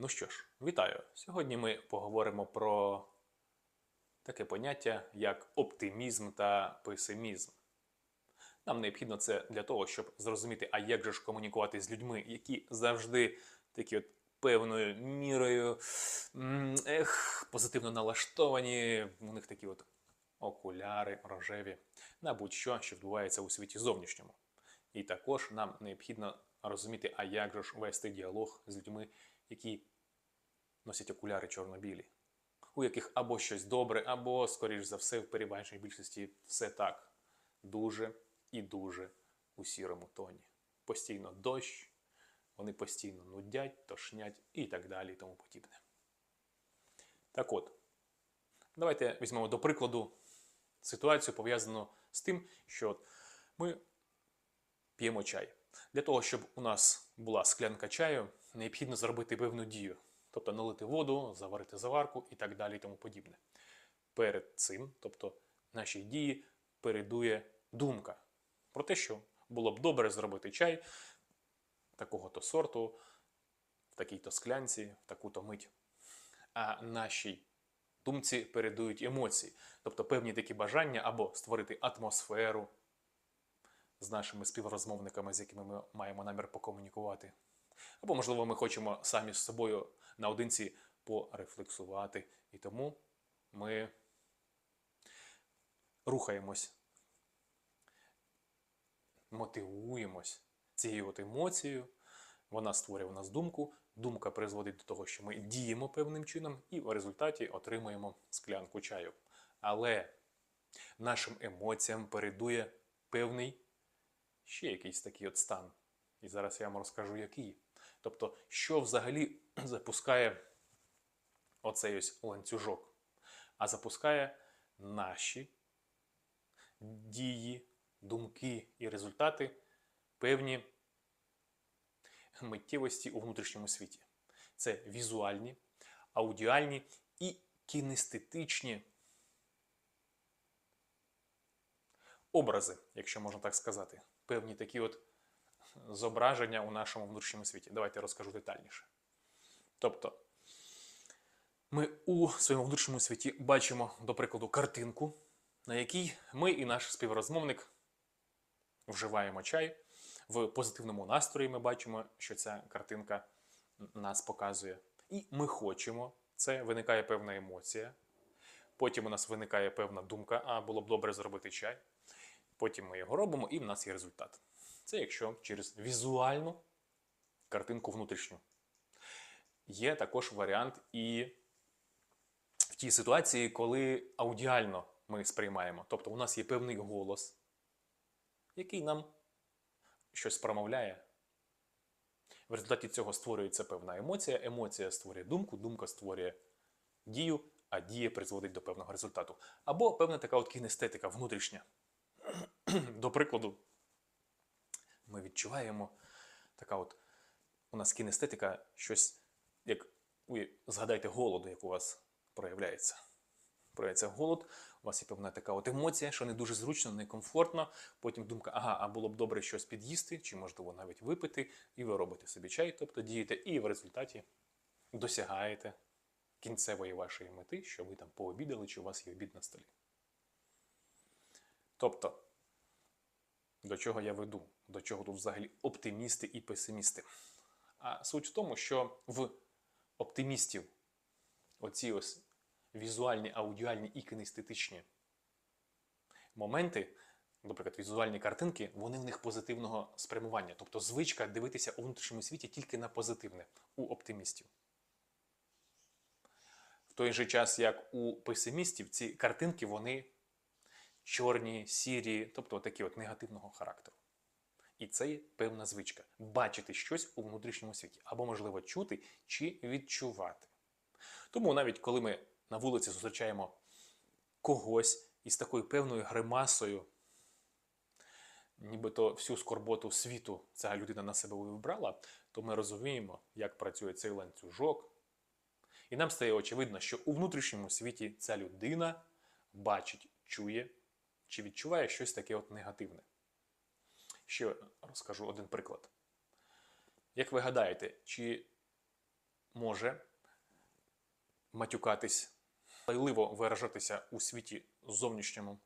Ну що ж, вітаю! Сьогодні ми поговоримо про таке поняття, як оптимізм та песимізм. Нам необхідно це для того, щоб зрозуміти, а як же ж комунікувати з людьми, які завжди такі от певною мірою ех, позитивно налаштовані, у них такі от окуляри рожеві, на будь-що, що відбувається у світі зовнішньому. І також нам необхідно розуміти, а як же ж вести діалог з людьми, які носять окуляри чорно-білі, у яких або щось добре, або, скоріш за все, в переважній більшості все так дуже і дуже у сірому тоні. Постійно дощ, вони постійно нудять, тошнять і так далі, і тому подібне. Так от, давайте візьмемо до прикладу ситуацію, пов'язану з тим, що ми п'ємо чай. Для того, щоб у нас була склянка чаю, необхідно зробити певну дію. Тобто налити воду, заварити заварку і так далі і тому подібне. Перед цим, тобто нашій дії, передує думка про те, що було б добре зробити чай такого-то сорту, в такій-то склянці, в таку-то мить. А нашій думці передують емоції, тобто певні такі бажання або створити атмосферу з нашими співрозмовниками, з якими ми маємо намір покомунікувати. Або, можливо, ми хочемо самі з собою наодинці порефлексувати. І тому ми рухаємось, мотивуємось цією от емоцією. Вона створює в нас думку, думка призводить до того, що ми діємо певним чином, і в результаті отримуємо склянку чаю. Але нашим емоціям передує певний ще якийсь такий от стан. І зараз я вам розкажу, який. Тобто, що взагалі запускає оцей ось ланцюжок, а запускає наші дії, думки і результати певні миттєвості у внутрішньому світі. Це візуальні, аудіальні і кінестетичні образи, якщо можна так сказати. Певні такі от зображення у нашому внутрішньому світі. Давайте розкажу детальніше. Тобто, ми у своєму внутрішньому світі бачимо, до прикладу, картинку, на якій ми і наш співрозмовник вживаємо чай. В позитивному настрої ми бачимо, що ця картинка нас показує. І ми хочемо, це виникає певна емоція. Потім у нас виникає певна думка, а було б добре зробити чай. Потім ми його робимо, і в нас є результат. Це якщо через візуальну картинку внутрішню. Є також варіант і в тій ситуації, коли аудіально ми сприймаємо. Тобто у нас є певний голос, який нам щось промовляє. В результаті цього створюється певна емоція, емоція створює думку, думка створює дію, а дія призводить до певного результату. Або певна така от кінестетика внутрішня. До прикладу, ми відчуваємо така от у нас кінестетика, щось, як ви згадайте голоду, як у вас проявляється. Проявляється голод, у вас є певна така от емоція, що не дуже зручно, некомфортно. Потім думка, ага, а було б добре щось під'їсти, чи можливо навіть випити, і ви робите собі чай, тобто дієте, і в результаті досягаєте кінцевої вашої мети, що ви там пообідали, чи у вас є обід на столі. Тобто, до чого я веду? До чого тут взагалі оптимісти і песимісти? А суть в тому, що в оптимістів оці ось візуальні, аудіальні і кінестетичні моменти, наприклад, візуальні картинки, вони в них позитивного спрямування. Тобто звичка дивитися у внутрішньому світі тільки на позитивне у оптимістів. В той же час, як у песимістів, ці картинки вони чорні, сірі, тобто такі от негативного характеру. І це є певна звичка бачити щось у внутрішньому світі, або, можливо, чути чи відчувати. Тому навіть коли ми на вулиці зустрічаємо когось із такою певною гримасою, нібито всю скорботу світу ця людина на себе вибрала, то ми розуміємо, як працює цей ланцюжок. І нам стає очевидно, що у внутрішньому світі ця людина бачить, чує чи відчуває щось таке от негативне. Ще розкажу один приклад. Як ви гадаєте, чи може матюкатись, лайливо виражатися у світі зовнішньому.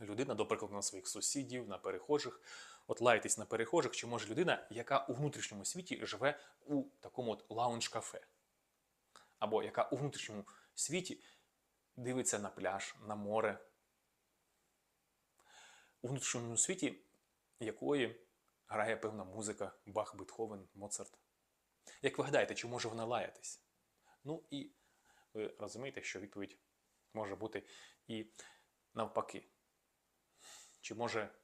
Людина, до прикладу, на своїх сусідів, на перехожих, от лаятись на перехожих, чи може людина, яка у внутрішньому світі живе у такому от лаунж-кафе, або яка у внутрішньому світі дивиться на пляж, на море, у внутрішньому світі якої грає певна музика Бах, Бетховен, Моцарт. Як ви гадаєте, чи може вона лаятись? Ну і ви розумієте, що відповідь може бути і навпаки. Чи може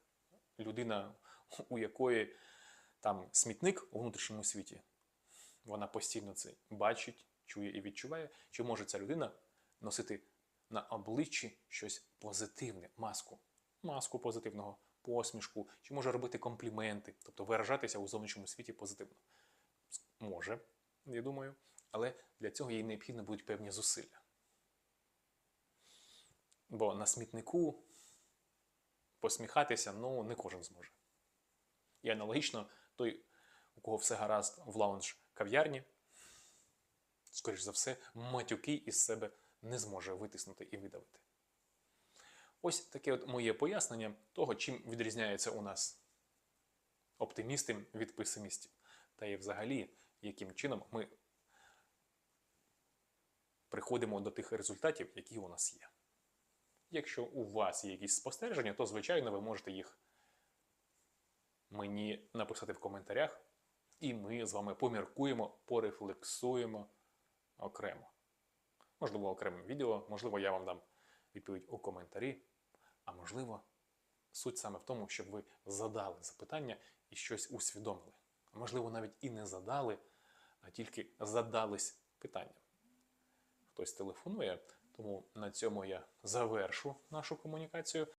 людина, у якої там смітник у внутрішньому світі, вона постійно це бачить, чує і відчуває, чи може ця людина носити на обличчі щось позитивне, маску, маску позитивного, посмішку, чи може робити компліменти, тобто виражатися у зовнішньому світі позитивно? Може, я думаю, але для цього їй необхідно будуть певні зусилля. Бо на смітнику посміхатися ну, не кожен зможе. І аналогічно, той, у кого все гаразд в лаунж кав'ярні, скоріш за все, матюки із себе не зможе витиснути і видавити. Ось таке от моє пояснення того, чим відрізняються у нас оптимісти від песимістів. Та і взагалі, яким чином ми приходимо до тих результатів, які у нас є. Якщо у вас є якісь спостереження, то, звичайно, ви можете їх мені написати в коментарях, і ми з вами поміркуємо, порефлексуємо окремо. Можливо, окремим відео, можливо, я вам дам відповідь у коментарі, а можливо, суть саме в тому, щоб ви задали запитання і щось усвідомили. А можливо, навіть і не задали, а тільки задались питанням. Хтось телефонує, тому на цьому я завершу нашу комунікацію.